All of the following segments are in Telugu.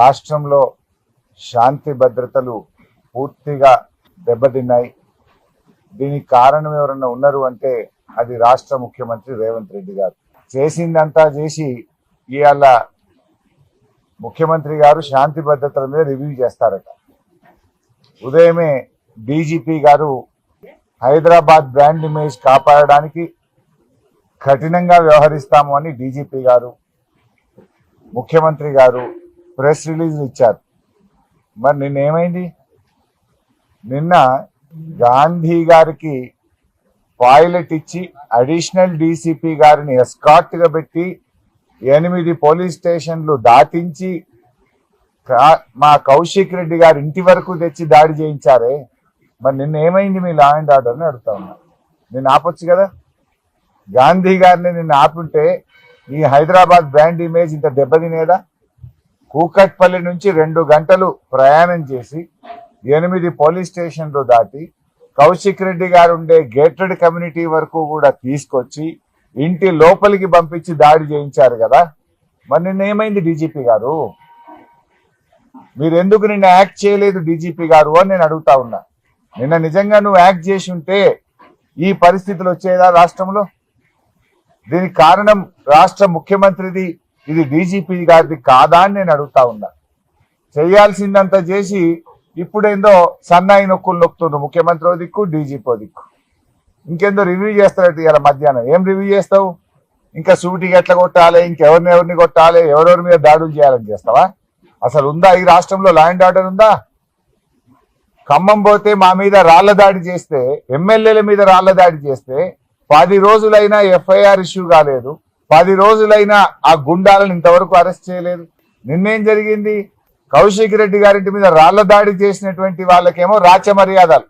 రాష్ట్రంలో శాంతి భద్రతలు పూర్తిగా దెబ్బతిన్నాయి. దీనికి కారణం ఎవరన్నా ఉన్నారు అంటే అది రాష్ట్ర ముఖ్యమంత్రి రేవంత్ రెడ్డి గారు. చేసిందంతా చేసి ఇవాళ ముఖ్యమంత్రి గారు శాంతి భద్రతల మీద రివ్యూ చేస్తారట. ఉదయమే డీజీపీ గారు హైదరాబాద్ బ్రాండ్ ఇమేజ్ కాపాడడానికి కఠినంగా వ్యవహరిస్తాము అని డీజీపీ గారు ముఖ్యమంత్రి గారు ప్రెస్ రిలీజ్ ఇచ్చారు. మరి నిన్న ఏమైంది నిన్న గాంధీ గారికి పాయిలెట్ ఇచ్చి అడిషనల్ డీసీపీ గారిని ఎస్కార్ట్గా పెట్టి ఎనిమిది పోలీస్ స్టేషన్లు దాటించి కా- మా కౌశిక్ రెడ్డి గారి ఇంటి వరకు తెచ్చి దాడి చేయించారే. మరి నిన్న ఏమైంది మీ లా అండ్ ఆర్డర్ని అడుగుతా ఉన్నా. నేను ఆపొచ్చు కదా? గాంధీ గారిని నిన్ను ఆపుంటే ఈ హైదరాబాద్ బ్రాండ్ ఇమేజ్ ఇంత దెబ్బతినేదా? కూకట్పల్లి నుంచి రెండు గంటలు ప్రయాణం చేసి ఎనిమిది పోలీస్ స్టేషన్లు దాటి కౌశిక్ రెడ్డి గారు ఉండే గేటెడ్ కమ్యూనిటీ వరకు కూడా తీసుకొచ్చి ఇంటి లోపలికి పంపించి దాడి చేయించారు కదా. మరి నిన్న ఏమైంది డీజీపీ గారు? మీరు ఎందుకు నిన్న యాక్ట్ చేయలేదు డీజీపీ గారు అని నేను అడుగుతా ఉన్నా. నిన్న నిజంగా నువ్వు యాక్ట్ చేసి ఉంటే ఈ పరిస్థితులు వచ్చేదా రాష్ట్రంలో? దీనికి కారణం రాష్ట్ర ముఖ్యమంత్రిది ఇది డీజీపీ గారిది కాదా అని నేను అడుగుతా ఉన్నా. చేయాల్సిందంతా చేసి ఇప్పుడేందో సన్నాయి నొక్కులు నొక్కుతుండ్రు. ముఖ్యమంత్రి దిక్కు డీజీపీ దిక్కు. ఇంకేందో రివ్యూ చేస్తారట ఇలా మధ్యాహ్నం. ఏం రివ్యూ చేస్తావు? ఇంకా సూటికి ఎట్లా కొట్టాలి? ఇంకెవరిని ఎవరిని కొట్టాలి? ఎవరెవరి మీద దాడులు చేయాలని చేస్తావా? అసలు ఉందా ఈ రాష్ట్రంలో లా అండ్ ఆర్డర్ ఉందా? ఖమ్మం పోతే మా మీద రాళ్ళ దాడి చేస్తే ఎమ్మెల్యేల మీద రాళ్ళ దాడి చేస్తే పది రోజులైనా ఎఫ్ఐఆర్ ఇష్యూ కాలేదు. పది రోజులైనా ఆ గుండాలను ఇంతవరకు అరెస్ట్ చేయలేదు. నిన్నేం జరిగింది? కౌశిక్ రెడ్డి గారింటి మీద రాళ్ళ దాడి చేసినటువంటి వాళ్ళకేమో రాచ మర్యాదలు.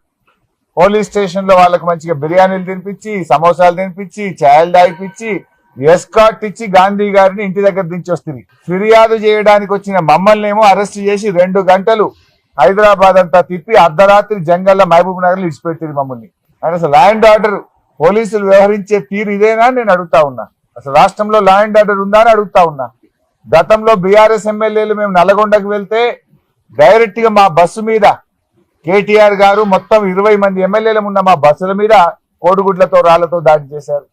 పోలీస్ స్టేషన్లో వాళ్ళకి మంచిగా బిర్యానీలు తినిపించి సమోసాలు తినిపించి ఛాయలు దాయిపించి ఎస్కాట్ ఇచ్చి గాంధీ గారిని ఇంటి దగ్గర దించి వస్తుంది. ఫిర్యాదు చేయడానికి వచ్చిన మమ్మల్ని ఏమో అరెస్ట్ చేసి రెండు గంటలు హైదరాబాద్ అంతా తిప్పి అర్ధరాత్రి జంగల్లో మహబూబ్ నగర్లో మమ్మల్ని. అంటే అసలు ల్యాండ్ ఆర్డర్ పోలీసులు వ్యవహరించే తీరు ఇదేనా నేను అడుగుతా ఉన్నా. అసలు రాష్ట్రంలో లా అండ్ ఆర్డర్ ఉందా అని అడుగుతా ఉన్నా. గతంలో బీఆర్ఎస్ ఎమ్మెల్యేలు మేము నల్లగొండకు వెళ్తే డైరెక్ట్గా మా బస్సు మీద కేటీఆర్ గారు మొత్తం ఇరవై మంది ఎమ్మెల్యేలు ఉన్న మా బస్సుల మీద కోడిగుడ్లతో రాళ్ళతో దాడి చేశారు.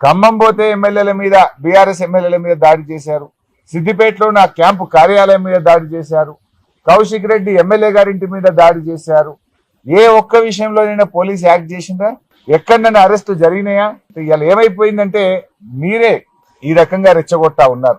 ఖమ్మం పోతే ఎమ్మెల్యేల మీద బీఆర్ఎస్ ఎమ్మెల్యేల మీద దాడి చేశారు. సిద్దిపేటలో నా క్యాంపు కార్యాలయం మీద దాడి చేశారు. కౌశిక్ రెడ్డి ఎమ్మెల్యే గారింటి మీద దాడి చేశారు. ఏ ఒక్క విషయంలోనైనా పోలీస్ యాక్ట్ చేసిందా? ఎక్కడైనా అరెస్టు జరిగినాయా? ఇవాళ ఏమైపోయిందంటే మీరే ఈ రకంగా రెచ్చగొట్టా ఉన్నారు.